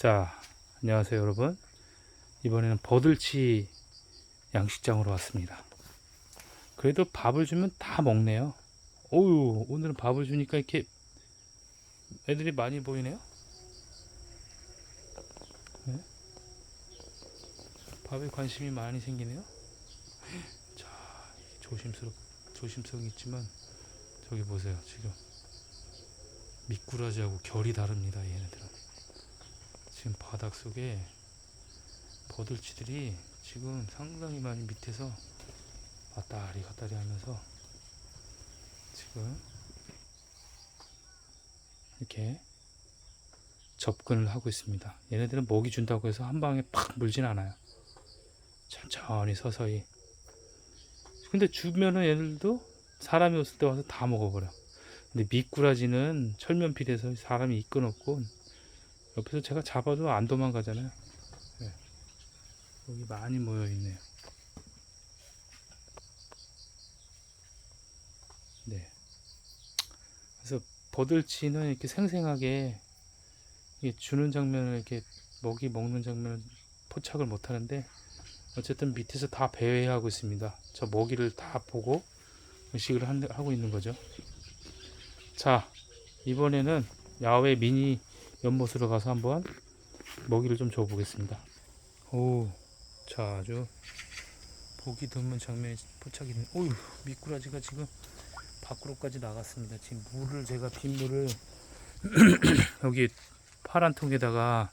자, 안녕하세요, 여러분. 이번에는 버들치 양식장으로 왔습니다. 그래도 밥을 주면 다 먹네요. 오유, 오늘은 밥을 주니까 이렇게 애들이 많이 보이네요. 네? 밥에 관심이 많이 생기네요. 자, 조심스럽, 조심성이 있지만 저기 보세요, 지금 미꾸라지하고 결이 다릅니다, 얘네들은. 지금 바닥 속에 버들치들이 지금 상당히 많이 밑에서 왔다리 갔다리 하면서 지금 이렇게 접근을 하고 있습니다. 얘네들은 먹이 준다고 해서 한 방에 팍 물진 않아요. 천천히 서서히. 근데 주면은 얘들도 사람이 왔을 때 와서 다 먹어버려. 근데 미꾸라지는 철면필에서 사람이 이끌어놓고 옆에서 제가 잡아도 안 도망가잖아요. 네. 여기 많이 모여 있네요. 네. 그래서 버들치는 이렇게 생생하게 주는 장면을 이렇게 먹이 먹는 장면을 포착을 못 하는데 어쨌든 밑에서 다 배회하고 있습니다. 저 먹이를 다 보고 의식을 한- 하고 있는 거죠. 자, 이번에는 야외 미니 연못으로 가서 한번 먹이를 좀 줘 보겠습니다. 오, 자 아주 보기 드문 장면이 포착이 된. 오유, 미꾸라지가 지금 밖으로까지 나갔습니다. 지금 물을 제가 빗물을 여기 파란 통에다가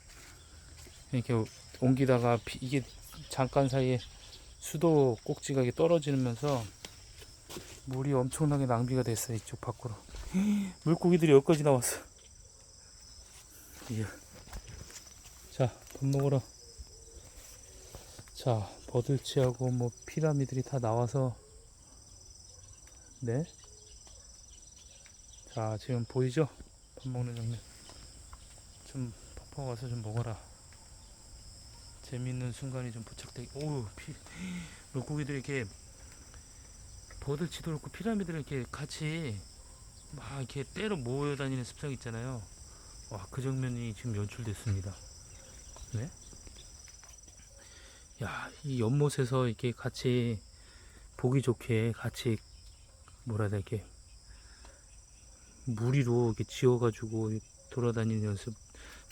이렇게 옮기다가 비- 이게 잠깐 사이에 수도 꼭지가 이게 떨어지면서 물이 엄청나게 낭비가 됐어요 이쪽 밖으로 물고기들이 여기까지 나왔어 예. 자, 밥 먹으러. 자, 버들치하고 뭐 피라미들이 다 나와서 네. 자, 지금 보이죠? 밥 먹는 장면. 좀 퍼퍼 와서 좀 먹어라. 재밌는 순간이 좀 포착되기. 오우, 피 물고기들이 이렇게 버들치도 그렇고 피라미드를 이렇게 같이 막 이렇게 때로 모여 다니는 습성 있잖아요. 와, 그 장면이 지금 연출됐습니다. 네? 야, 이 연못에서 이렇게 같이 보기 좋게 같이 뭐라 해야 되게 무리로 이렇게 지어가지고 돌아다니는 연습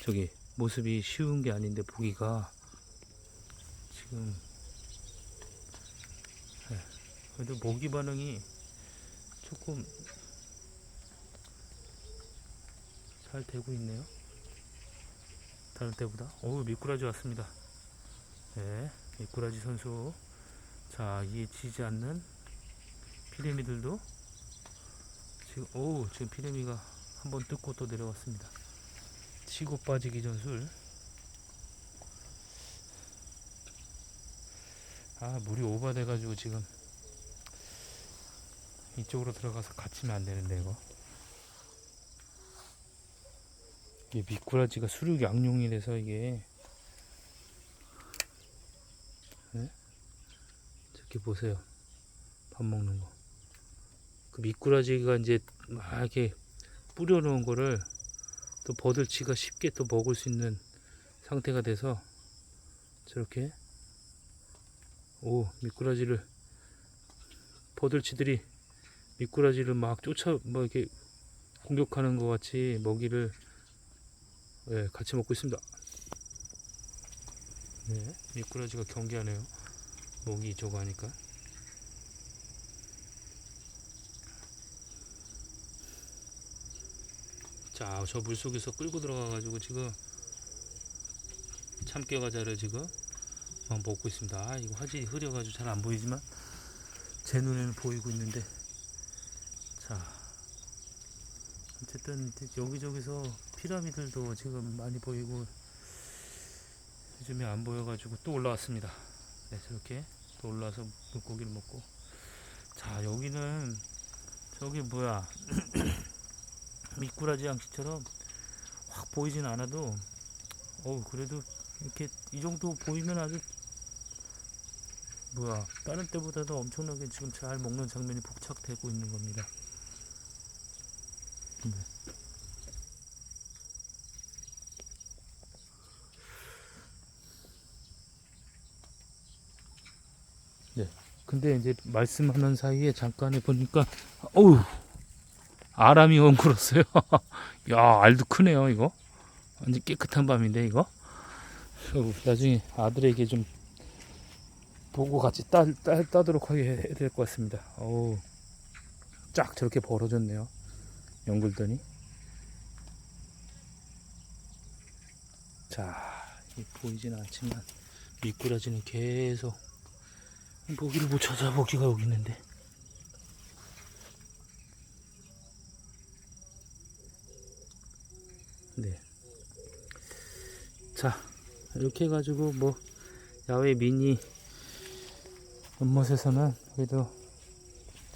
저기 모습이 쉬운 게 아닌데 보기가 지금 네. 그래도 모기 반응이 조금 잘 되고 있네요. 다른 때보다. 어우, 미꾸라지 왔습니다. 네, 미꾸라지 선수. 자, 이에 지지 않는 피레미들도 지금, 어우, 지금 피레미가 한번 뜯고 또 내려왔습니다. 치고 빠지기 전술. 아, 물이 오버돼가지고 지금 이쪽으로 들어가서 갇히면 안 되는데, 이거. 이게 미꾸라지가 수륙 양용이 돼서 이게. 네? 저기 보세요. 밥 먹는 거. 그 미꾸라지가 이제 막 이렇게 뿌려놓은 거를 또 버들치가 쉽게 또 먹을 수 있는 상태가 돼서 저렇게 오 미꾸라지를 버들치들이 미꾸라지를 막 쫓아 뭐 이렇게 공격하는 것 같이 먹이를 네, 같이 먹고 있습니다. 네, 미꾸라지가 경계하네요. 목이 저거 하니까. 자, 저 물속에서 끌고 들어가가지고 지금 참깨 과자를 지금 막 먹고 있습니다. 아, 이거 화질이 흐려가지고 잘 안 보이지만 제 눈에는 보이고 있는데 자 어쨌든 여기저기서 피라미들도 지금 많이 보이고 요즘에 안 보여가지고 또 올라왔습니다. 네, 저렇게 또 올라와서 물고기를 먹고 자 여기는 저기 뭐야 미꾸라지 양식처럼 확 보이진 않아도 어 그래도 이렇게 이 정도 보이면 아주 뭐야 다른 때보다도 엄청나게 지금 잘 먹는 장면이 포착되고 있는 겁니다. 네. 네. 근데 이제 말씀하는 사이에 잠깐에 보니까 어우 아람이 엉클었어요. 야 알도 크네요 이거. 완전 깨끗한 밤인데 이거. 어, 나중에 아들에게 좀 보고 같이 따, 따, 따도록 하게 해야 될 것 같습니다. 어우 쫙 저렇게 벌어졌네요. 연굴더니. 자, 이 보이지는 않지만 미꾸라지는 계속 모기를 못 찾아 모기가 여기 있는데. 네. 자, 이렇게 해가지고 뭐 야외 미니 연못에서는 그래도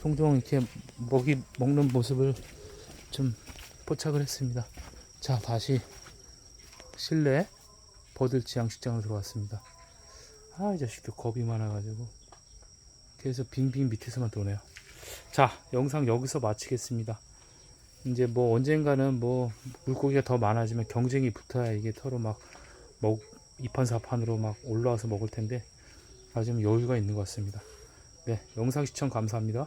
종종 이렇게 먹이 먹는 모습을 좀 포착을 했습니다. 자, 다시 실내 버들치 양식장으로 들어왔습니다. 아, 이 자식도 겁이 많아가지고 계속 빙빙 밑에서만 도네요. 자, 영상 여기서 마치겠습니다. 이제 뭐 언젠가는 뭐 물고기가 더 많아지면 경쟁이 붙어야 이게 서로 막 먹, 이판사판으로 막 올라와서 먹을 텐데 아직은 여유가 있는 것 같습니다. 네, 영상 시청 감사합니다.